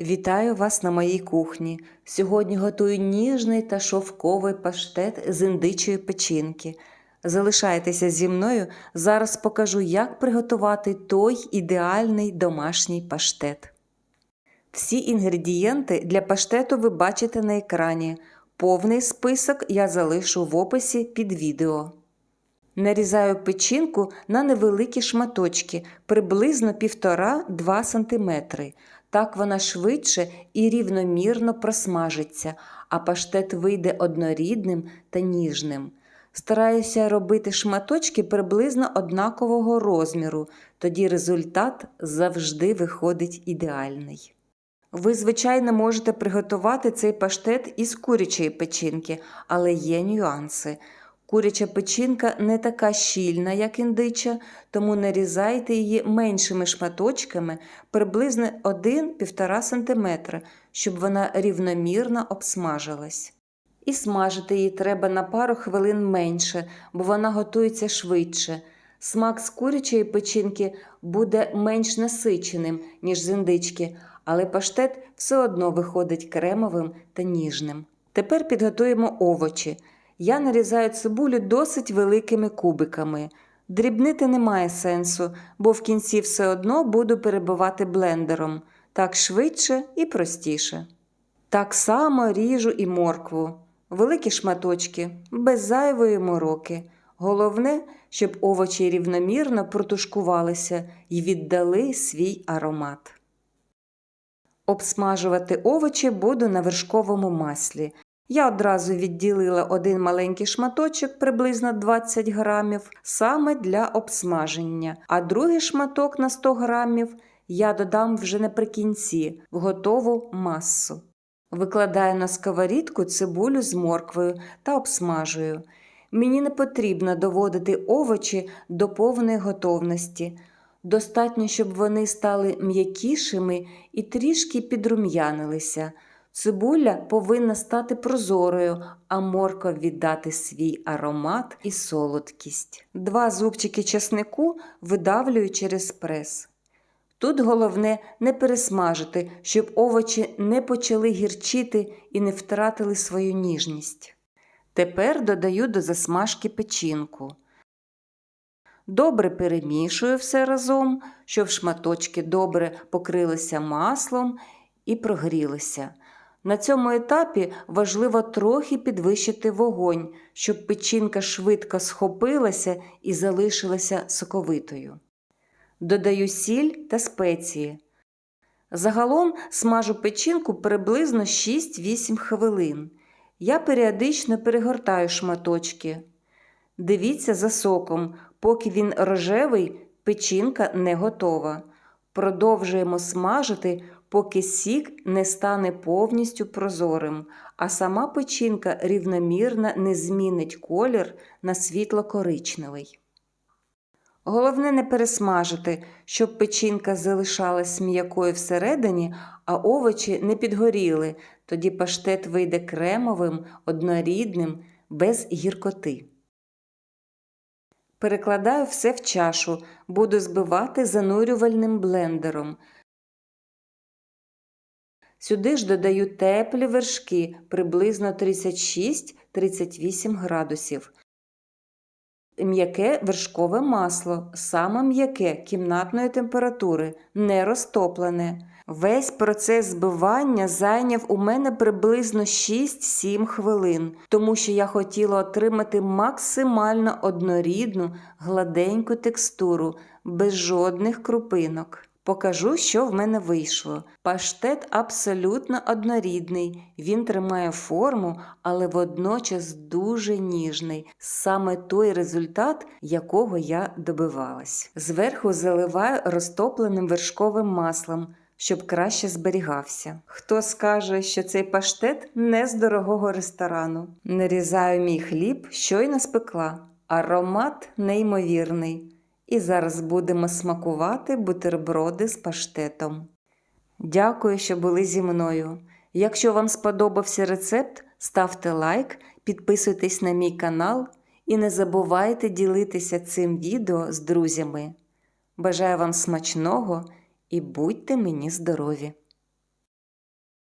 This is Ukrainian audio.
Вітаю вас на моїй кухні. Сьогодні готую ніжний та шовковий паштет з індичої печінки. Залишайтеся зі мною, зараз покажу, як приготувати той ідеальний домашній паштет. Всі інгредієнти для паштету ви бачите на екрані. Повний список я залишу в описі під відео. Нарізаю печінку на невеликі шматочки, приблизно 1,5-2 см. Так вона швидше і рівномірно просмажиться, а паштет вийде однорідним та ніжним. Стараюся робити шматочки приблизно однакового розміру, тоді результат завжди виходить ідеальний. Ви, звичайно, можете приготувати цей паштет із курячої печінки, але є нюанси. Куряча печінка не така щільна, як індича, тому нарізайте її меншими шматочками приблизно 1-1,5 см, щоб вона рівномірно обсмажилась. І смажити її треба на пару хвилин менше, бо вона готується швидше. Смак з курячої печінки буде менш насиченим, ніж з індички, але паштет все одно виходить кремовим та ніжним. Тепер підготуємо овочі. Я нарізаю цибулю досить великими кубиками. Дрібнити немає сенсу, бо в кінці все одно буду перебивати блендером. Так швидше і простіше. Так само ріжу і моркву. Великі шматочки, без зайвої мороки. Головне, щоб овочі рівномірно протушкувалися і віддали свій аромат. Обсмажувати овочі буду на вершковому маслі. Я одразу відділила один маленький шматочок, приблизно 20 грамів, саме для обсмаження, а другий шматок на 100 грамів я додам вже наприкінці в готову масу. Викладаю на сковорідку цибулю з морквою та обсмажую. Мені не потрібно доводити овочі до повної готовності. Достатньо, щоб вони стали м'якішими і трішки підрум'янилися. Цибуля повинна стати прозорою, а морква віддати свій аромат і солодкість. Два зубчики чеснику видавлюю через прес. Тут головне не пересмажити, щоб овочі не почали гірчити і не втратили свою ніжність. Тепер додаю до засмажки печінку. Добре перемішую все разом, щоб шматочки добре покрилися маслом і прогрілися. На цьому етапі важливо трохи підвищити вогонь, щоб печінка швидко схопилася і залишилася соковитою. Додаю сіль та спеції. Загалом смажу печінку приблизно 6-8 хвилин. Я періодично перегортаю шматочки. Дивіться за соком, поки він рожевий, печінка не готова. Продовжуємо смажити, поки сік не стане повністю прозорим, а сама печінка рівномірно не змінить колір на світло-коричневий. Головне не пересмажити, щоб печінка залишалась м'якою всередині, а овочі не підгоріли, тоді паштет вийде кремовим, однорідним, без гіркоти. Перекладаю все в чашу, буду збивати занурювальним блендером. Сюди ж додаю теплі вершки приблизно 36-38 градусів. М'яке вершкове масло, саме м'яке кімнатної температури, не розтоплене. Весь процес збивання зайняв у мене приблизно 6-7 хвилин, тому що я хотіла отримати максимально однорідну, гладеньку текстуру, без жодних крупинок. Покажу, що в мене вийшло. Паштет абсолютно однорідний, він тримає форму, але водночас дуже ніжний, саме той результат, якого я добивалась. Зверху заливаю розтопленим вершковим маслом. Щоб краще зберігався. Хто скаже, що цей паштет не з дорогого ресторану? Нарізаю мій хліб, щойно спекла. Аромат неймовірний. І зараз будемо смакувати бутерброди з паштетом. Дякую, що були зі мною. Якщо вам сподобався рецепт, ставте лайк, підписуйтесь на мій канал і не забувайте ділитися цим відео з друзями. Бажаю вам смачного і будьте мені здорові!